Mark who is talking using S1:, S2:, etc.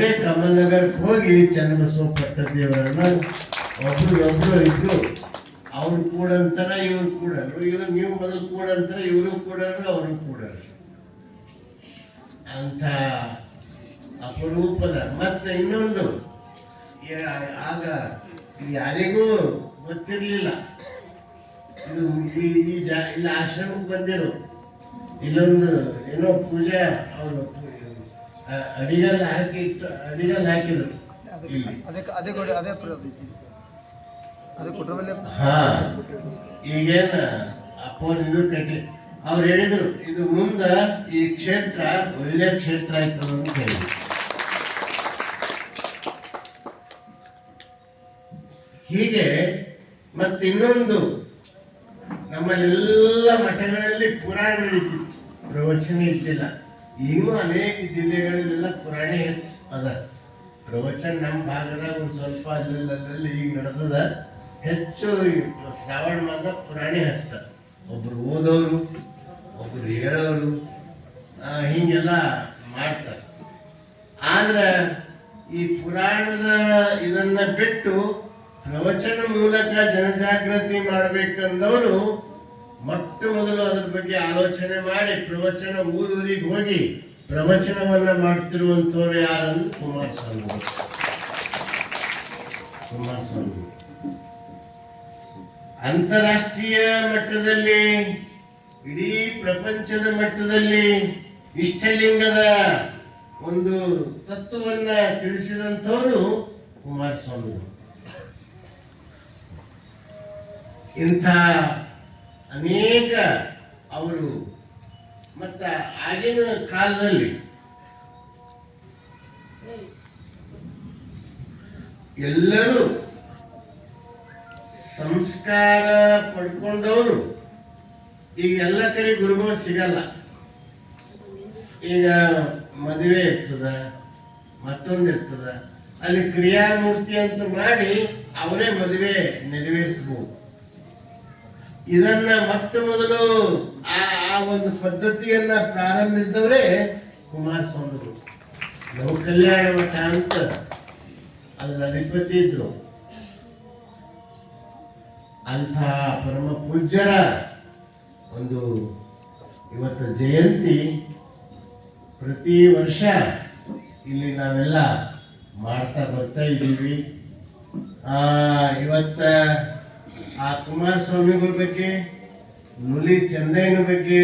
S1: ಕಮಲನಗರಕ್ಕೆ ಹೋಗಿ ಚನ್ನಬಸವ ಪಟ್ಟದೇವರನ್ನ ಒಬ್ರು ಒಬ್ರು ಇದ್ರು. ಅವ್ರು ಕೂಡ ಅಂತಾರ, ಇವ್ರು ಕೂಡ. ಇವ್ರು ನೀವು ಮೊದಲು ಕೂಡ ಅಂತಾರ, ಇವರು ಕೂಡ ಅವರು ಕೂಡ ಅಂತ ಅಪರೂಪದ. ಮತ್ತೆ ಇನ್ನೊಂದು ಆಗ ಯಾರಿಗೂ ಗೊತ್ತಿರಲಿಲ್ಲ. ಇದು ಈ ಜಾ, ಇಲ್ಲಿ ಆಶ್ರಮಕ್ಕೆ ಬಂದಿರು. ಇಲ್ಲೊಂದು ಏನೋ ಪೂಜೆ, ಅವರು ಅಡಿಗಲ್ ಹಾಕಿ ಅಡಿಗಲ್ ಹಾಕಿದ್ರು.
S2: ಅದೇ ಅದೇ ಅದೇ ಕುಟ್ರಬಲ್ಲಿ
S1: ಹಾ. ಈಗೇನ ಅಪ್ಪವ್ರ ಇದು ಕಟ್ಟಿ ಅವ್ರು ಹೇಳಿದ್ರು ಇದು ಮುಂದ ಈ ಕ್ಷೇತ್ರ ಒಳ್ಳೆ ಕ್ಷೇತ್ರ ಆಯ್ತದ ಅಂತ ಹೇಳಿದ್ರು ಹೀಗೆ ಮತ್ತಿನ್ನೊಂದು ನಮ್ಮಲ್ಲೆಲ್ಲ ಮಠಗಳಲ್ಲಿ ಪುರಾಣ ನಡೀತಿತ್ತು. ಪ್ರವಚನ ಇದ್ದಿಲ್ಲ ಇನ್ನೂ ಅನೇಕ ಜಿಲ್ಲೆಗಳಲ್ಲೆಲ್ಲ ಪುರಾಣ ಹೆಚ್ಚು ಅದ. ಪ್ರವಚನ ನಮ್ಮ ಭಾಗದಾಗ ಒಂದು ಸ್ವಲ್ಪ ಅಲ್ಲೆಲ್ಲದಲ್ಲಿ ಈಗ ನಡೆದದ. ಹೆಚ್ಚು ಶ್ರಾವಣ ಮಾಸ ಪುರಾಣಿ ಹಚ್ತಾರೆ ಒಬ್ರು ಓದೋರು, ಒಬ್ರು ಹೇಳೋರು ಹಿಂಗೆಲ್ಲ ಮಾಡ್ತಾರೆ ಆದ್ರೆ ಈ ಪುರಾಣದ ಇದನ್ನ ಬಿಟ್ಟು ಪ್ರವಚನ ಮೂಲಕ ಜನಜಾಗೃತಿ ಮಾಡ್ಬೇಕಂದವರು ಮೊಟ್ಟ ಮೊದಲು ಅದರ ಬಗ್ಗೆ ಆಲೋಚನೆ ಮಾಡಿ, ಪ್ರವಚನ ಊರೂರಿಗೆ ಹೋಗಿ ಪ್ರವಚನವನ್ನ ಮಾಡ್ತಿರುವಂತವ್ರು ಯಾರಂದ್ರೆ ಕುಮಾರಸ್ವಾಮಿ. ಕುಮಾರ ಕುಮಾರಸ್ವಾಮಿ. ಅಂತಾರಾಷ್ಟ್ರೀಯ ಮಟ್ಟದಲ್ಲಿ, ಇಡೀ ಪ್ರಪಂಚದ ಮಟ್ಟದಲ್ಲಿ ಇಷ್ಟಲಿಂಗದ ಒಂದು ತತ್ವವನ್ನ ತಿಳಿಸಿದಂಥವರು ಕುಮಾರಸ್ವಾಮಿ. ಇಂಥ ಅನೇಕ ಅವರು ಮತ್ತು ಆಗಿನ ಕಾಲದಲ್ಲಿ ಎಲ್ಲರೂ ಸಂಸ್ಕಾರ ಪಡ್ಕೊಂಡವರು. ಈಗ ಎಲ್ಲ ಕಡೆ ಗುರುಗಳು ಸಿಗಲ್ಲ. ಈಗ ಮದುವೆ ಇರ್ತದ, ಮತ್ತೊಂದು ಇರ್ತದ. ಅಲ್ಲಿ ಕ್ರಿಯಾಮೂರ್ತಿ ಅಂತ ಮಾಡಿ ಅವರೇ ಮದುವೆ ನೆರವೇರಿಸಬಹುದು ಇದನ್ನ ಮೊಟ್ಟ ಮೊದಲು ಆ ಆ ಒಂದು ಪದ್ಧತಿಯನ್ನ ಪ್ರಾರಂಭಿಸಿದವರೇ ಕುಮಾರಸ್ವಾಮಿಗಳು. ಲೋಕಲ್ಯಾಣ ಕಲ್ಯಾಣ ಮಠ ಅಂತ ಅದರ ಅಧಿಪತಿ ಇದ್ರು. ಅಂಥ ಪರಮ ಪೂಜ್ಯರ ಒಂದು ಇವತ್ತು ಜಯಂತಿ ಪ್ರತಿ ವರ್ಷ ಇಲ್ಲಿ ನಾವೆಲ್ಲ ಮಾಡ್ತಾ ಬರ್ತಾ ಇದ್ದೀವಿ. ಇವತ್ತ ಆ ಕುಮಾರಸ್ವಾಮಿಗಳ ಬಗ್ಗೆ ನುಲಿ ಚಂದಯ್ಯನ ಬಗ್ಗೆ